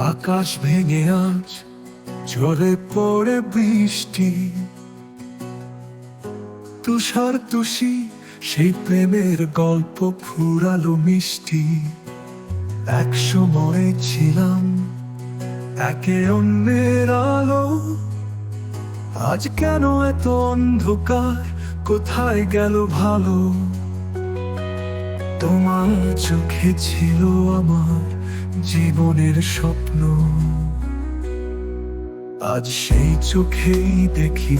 আকাশ ভেঙে আজ ঝরে পড়ে বৃষ্টি। তুষার তুষি, সেই প্রেমের গল্প ফুরালো মিষ্টি। এক সময় ছিলাম একে অন্যের আলো। আজ কেন এত অন্ধকার? কোথায় গেল ভালো? তোমার চোখে ছিল আমার জীবনের স্বপ্ন। আজ সেই চোখেই দেখি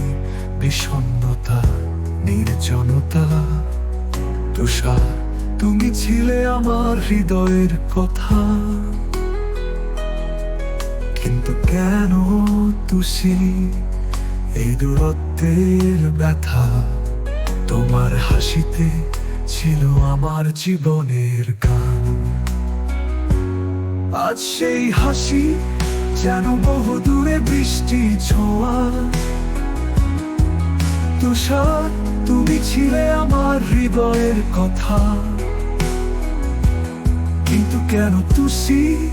বিষণ্ণতা, নির্জনতা। তুষার তুমি ছিলে আমার হৃদয়ের কথা। কিন্তু কেন তুষি, এই দূরত্বের ব্যথা? তোমার হাসিতে ছিল আমার জীবনের গান। আজ সেই হাসি যেন বহু দূরে বৃষ্টি ছোঁয়া। তুষার, তুমি ছিলে আমার হৃদয়ের কথা। কিন্তু কেন তুষি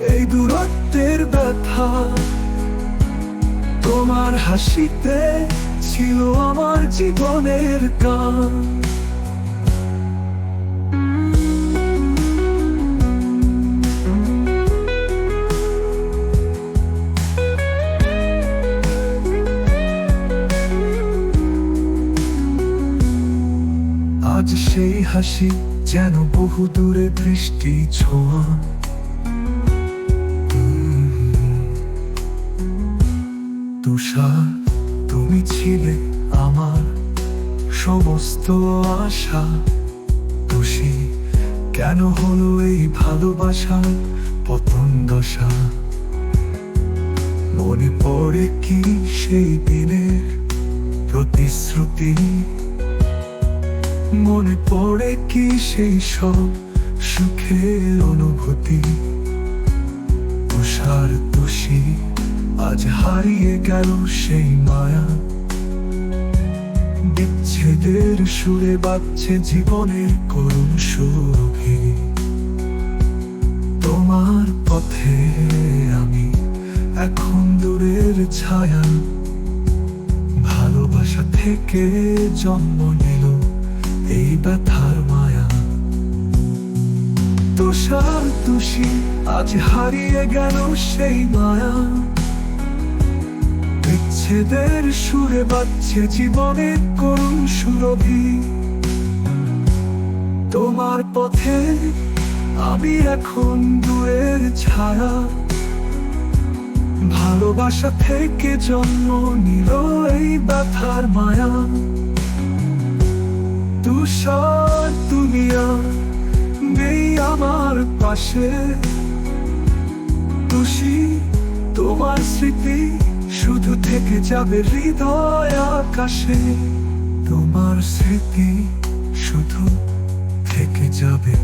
এই দূরত্বের ব্যথা? তোমার হাসিতে ছিল আমার জীবনের গান। আজ সেই হাসি যেন বহু দূরে বৃষ্টি ছোঁয়া। তুষার, তুমি ছিলে আমার সমস্ত আশা। তুষি কেন হলো এই ভালোবাসার পতন দশা? মনে পড়ে কি সেই দিনের প্রতিশ্রুতি? মনে পড়ে কি সেই সব সুখের অনুভূতি? তুষার তুষি আজ হারিয়ে গেল সেই মায়া। বিচ্ছেদের সুরে বাজছে জীবনের করুণ সুরভি। তোমার পথে আমি এখন দূরের ছায়া। ভালোবাসা থেকে জন্ম নিল এই ব্যথার মায়া। তুষার তুষি, আজ হারিয়ে গেল সেই মায়া। বিচ্ছেদের সুরে জীবনের করুণ সুরভি। তোমার পথে আমি এখন দূরের ছায়া। ভালোবাসা থেকে জন্ম নিল এই ব্যথার মায়া। পাশে। তুষি তোমার স্মৃতি শুধু থেকে যাবে হৃদয় আকাশে। তোমার স্মৃতি শুধু থেকে যাবে